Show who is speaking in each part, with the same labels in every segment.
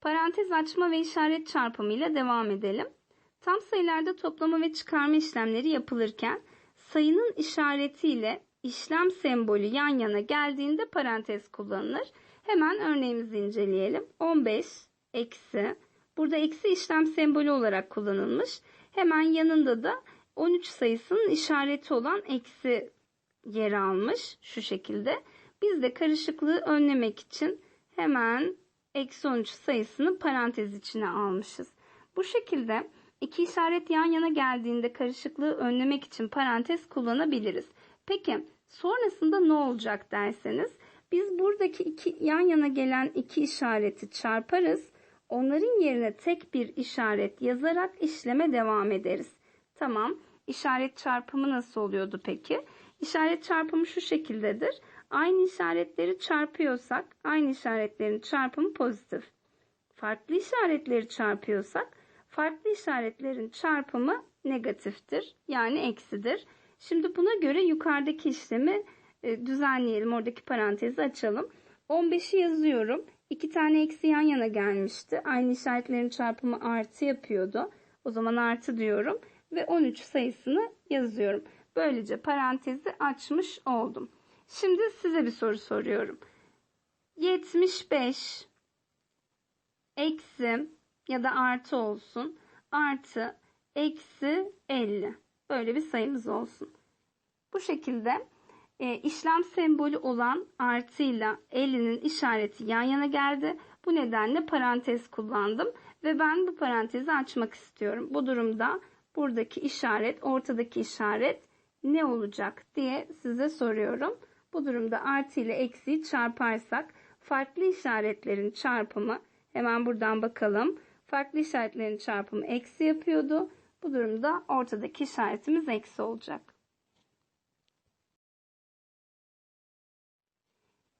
Speaker 1: Parantez açma ve işaret çarpımı ile devam edelim. Tam sayılarda toplama ve çıkarma işlemleri yapılırken sayının işaretiyle işlem sembolü yan yana geldiğinde parantez kullanılır. Hemen örneğimizi inceleyelim. 15 eksi burada eksi işlem sembolü olarak kullanılmış. Hemen yanında da 13 sayısının işareti olan eksi yer almış şu şekilde. Biz de karışıklığı önlemek için hemen eksi 13 sayısını parantez içine almışız. Bu şekilde iki işaret yan yana geldiğinde karışıklığı önlemek için parantez kullanabiliriz. Peki sonrasında ne olacak derseniz biz buradaki iki yan yana gelen iki işareti çarparız. Onların yerine tek bir işaret yazarak işleme devam ederiz. Tamam. İşaret çarpımı nasıl oluyordu peki? İşaret çarpımı şu şekildedir. Aynı işaretleri çarpıyorsak aynı işaretlerin çarpımı pozitif. Farklı işaretleri çarpıyorsak farklı işaretlerin çarpımı negatiftir. Yani eksidir. Şimdi buna göre yukarıdaki işlemi e, düzenleyelim. Oradaki parantezi açalım. 15'i yazıyorum. İki tane eksi yan yana gelmişti. Aynı işaretlerin çarpımı artı yapıyordu. O zaman artı diyorum. Ve 13 sayısını yazıyorum. Böylece parantezi açmış oldum. Şimdi size bir soru soruyorum. 75 eksi ya da artı olsun. Artı eksi 50. Böyle bir sayımız olsun. Bu şekilde e, işlem sembolü olan artıyla 50'nin işareti yan yana geldi. Bu nedenle parantez kullandım ve ben bu parantezi açmak istiyorum. Bu durumda buradaki işaret, ortadaki işaret ne olacak diye size soruyorum. Bu durumda artı ile eksiyi çarparsak farklı işaretlerin çarpımı hemen buradan bakalım. Farklı işaretlerin çarpımı eksi yapıyordu. Bu durumda ortadaki işaretimiz eksi olacak.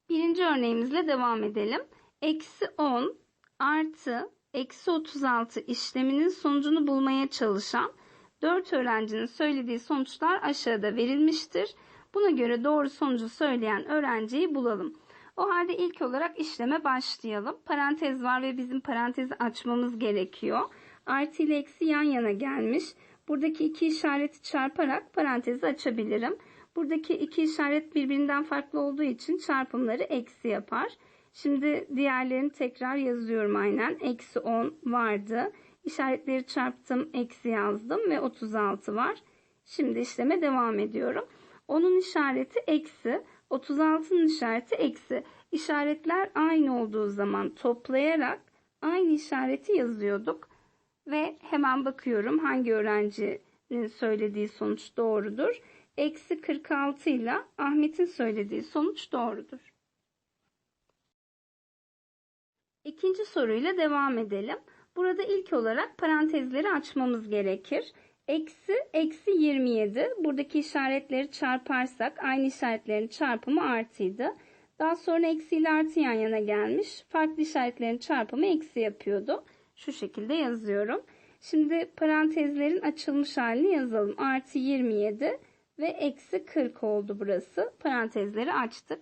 Speaker 1: Birinci örneğimizle devam edelim. Eksi 10 artı eksi 36 işleminin sonucunu bulmaya çalışan 4 öğrencinin söylediği sonuçlar aşağıda verilmiştir. Buna göre doğru sonucu söyleyen öğrenciyi bulalım. O halde ilk olarak işleme başlayalım. Parantez var ve bizim parantezi açmamız gerekiyor. Artı ile eksi yan yana gelmiş. Buradaki iki işareti çarparak parantezi açabilirim. Buradaki iki işaret birbirinden farklı olduğu için çarpımları eksi yapar. Şimdi diğerlerini tekrar yazıyorum aynen. Eksi 10 vardı. İşaretleri çarptım, eksi yazdım ve 36 var. Şimdi işleme devam ediyorum. Onun işareti eksi, 36'nın işareti eksi. İşaretler aynı olduğu zaman toplayarak aynı işareti yazıyorduk. Ve hemen bakıyorum hangi öğrencinin söylediği sonuç doğrudur. Eksi 46 ile Ahmet'in söylediği sonuç doğrudur. İkinci soruyla devam edelim. Burada ilk olarak parantezleri açmamız gerekir. Eksi, eksi 27. Buradaki işaretleri çarparsak aynı işaretlerin çarpımı artıydı. Daha sonra eksi ile artı yan yana gelmiş. Farklı işaretlerin çarpımı eksi yapıyordu. Şu şekilde yazıyorum. Şimdi parantezlerin açılmış halini yazalım. Artı 27 ve eksi 40 oldu burası. Parantezleri açtık.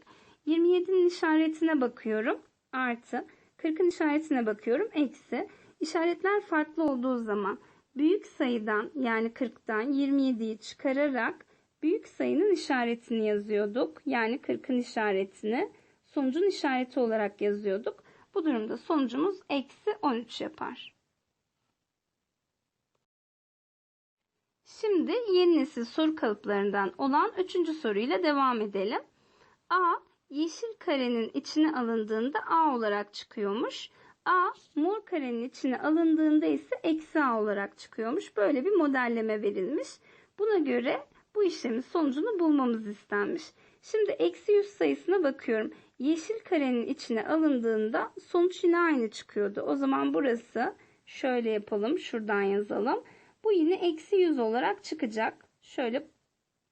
Speaker 1: 27'nin işaretine bakıyorum. Artı. 40'ın işaretine bakıyorum. Eksi. İşaretler farklı olduğu zaman büyük sayıdan yani 40'tan 27'yi çıkararak büyük sayının işaretini yazıyorduk. Yani 40'ın işaretini sonucun işareti olarak yazıyorduk. Bu durumda sonucumuz eksi 13 yapar. Şimdi yeni nesil soru kalıplarından olan üçüncü soruyla devam edelim. A yeşil karenin içine alındığında A olarak çıkıyormuş. A mor karenin içine alındığında ise eksi A olarak çıkıyormuş. Böyle bir modelleme verilmiş. Buna göre bu işlemin sonucunu bulmamız istenmiş. Şimdi eksi 100 sayısına bakıyorum. Yeşil karenin içine alındığında sonuç yine aynı çıkıyordu. O zaman burası şöyle yapalım. Şuradan yazalım. Bu yine eksi 100 olarak çıkacak. Şöyle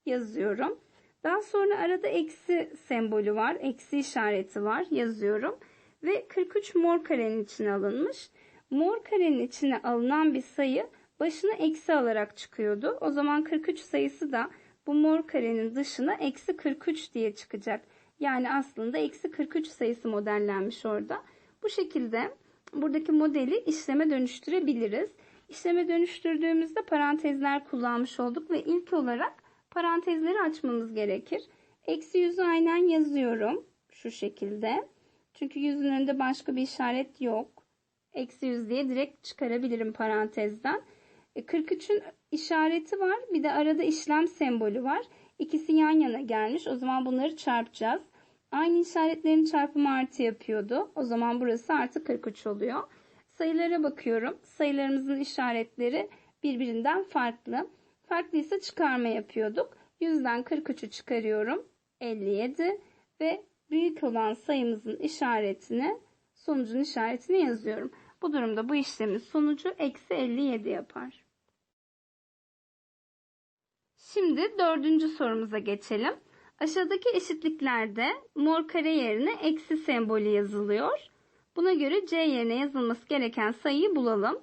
Speaker 1: yazıyorum. Daha sonra arada eksi sembolü var. Eksi işareti var. Yazıyorum. Ve 43 mor karenin içine alınmış. Mor karenin içine alınan bir sayı başına eksi alarak çıkıyordu. O zaman 43 sayısı da bu mor karenin dışına eksi 43 diye çıkacak. Yani aslında eksi 43 sayısı modellenmiş orada. Bu şekilde buradaki modeli işleme dönüştürebiliriz. İşleme dönüştürdüğümüzde parantezler kullanmış olduk ve ilk olarak parantezleri açmamız gerekir. Eksi yüzü aynen yazıyorum şu şekilde. Çünkü yüzün önünde başka bir işaret yok. Eksi yüz diye direkt çıkarabilirim parantezden. E, 43'ün işareti var. Bir de arada işlem sembolü var. İkisi yan yana gelmiş. O zaman bunları çarpacağız. Aynı işaretlerin çarpımı artı yapıyordu. O zaman burası artı 43 oluyor. Sayılara bakıyorum. Sayılarımızın işaretleri birbirinden farklı. Farklıysa çıkarma yapıyorduk. 100'den 43'ü çıkarıyorum. 57 ve büyük olan sayımızın işaretini sonucun işaretini yazıyorum. Bu durumda bu işlemin sonucu eksi 57 yapar. Şimdi dördüncü sorumuza geçelim. Aşağıdaki eşitliklerde mor kare yerine eksi sembolü yazılıyor. Buna göre C yerine yazılması gereken sayıyı bulalım.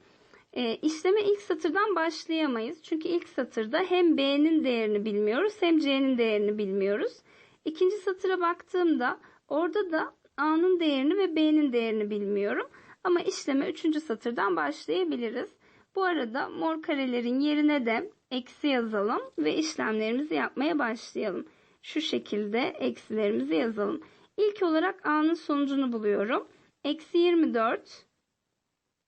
Speaker 1: E, işleme ilk satırdan başlayamayız. Çünkü ilk satırda hem B'nin değerini bilmiyoruz hem C'nin değerini bilmiyoruz. İkinci satıra baktığımda orada da A'nın değerini ve B'nin değerini bilmiyorum. Ama işleme üçüncü satırdan başlayabiliriz. Bu arada mor karelerin yerine de eksi yazalım ve işlemlerimizi yapmaya başlayalım. Şu şekilde eksilerimizi yazalım. İlk olarak A'nın sonucunu buluyorum. Eksi 24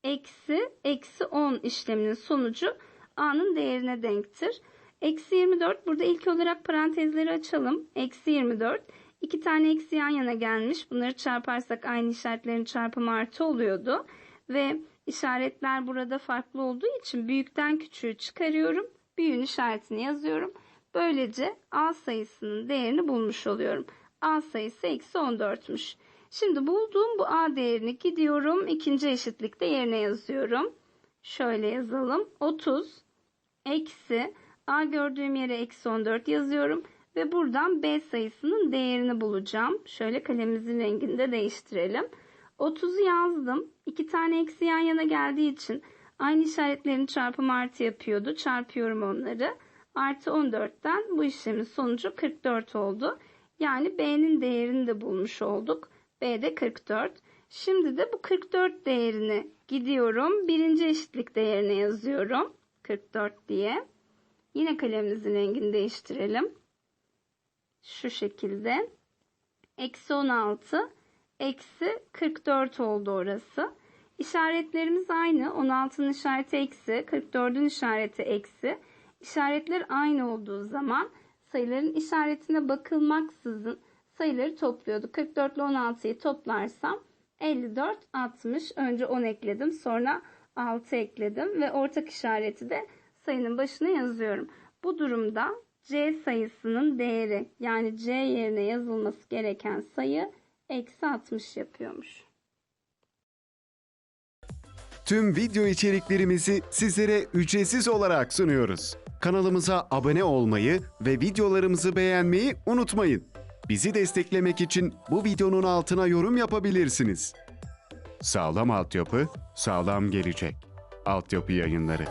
Speaker 1: eksi eksi 10 işleminin sonucu A'nın değerine denktir. Eksi 24 burada ilk olarak parantezleri açalım. Eksi 24 iki tane eksi yan yana gelmiş. Bunları çarparsak aynı işaretlerin çarpımı artı oluyordu. Ve işaretler burada farklı olduğu için büyükten küçüğü çıkarıyorum. Büyüğün işaretini yazıyorum. Böylece A sayısının değerini bulmuş oluyorum. A sayısı eksi 14'müş. Şimdi bulduğum bu A değerini gidiyorum. ikinci eşitlikte yerine yazıyorum. Şöyle yazalım. 30 eksi A gördüğüm yere eksi 14 yazıyorum. Ve buradan B sayısının değerini bulacağım. Şöyle kalemimizin rengini de değiştirelim. 30'u yazdım. İki tane eksi yan yana geldiği için aynı işaretlerin çarpımı artı yapıyordu. Çarpıyorum onları. Artı 14'ten bu işlemin sonucu 44 oldu. Yani B'nin değerini de bulmuş olduk. B de 44. Şimdi de bu 44 değerini gidiyorum. Birinci eşitlik değerine yazıyorum. 44 diye. Yine kalemimizin rengini değiştirelim. Şu şekilde. Eksi 16. Eksi 44 oldu orası. İşaretlerimiz aynı. 16'nın işareti eksi. 44'ün işareti eksi. İşaretler aynı olduğu zaman sayıların işaretine bakılmaksızın sayıları topluyordu. 44 ile 16'yı toplarsam 54, 60. Önce 10 ekledim. Sonra 6 ekledim. Ve ortak işareti de sayının başına yazıyorum. Bu durumda C sayısının değeri yani C yerine yazılması gereken sayı eksi 60 yapıyormuş.
Speaker 2: Tüm video içeriklerimizi sizlere ücretsiz olarak sunuyoruz. Kanalımıza abone olmayı ve videolarımızı beğenmeyi unutmayın. Bizi desteklemek için bu videonun altına yorum yapabilirsiniz. Sağlam altyapı, sağlam gelecek. Altyapı yayınları.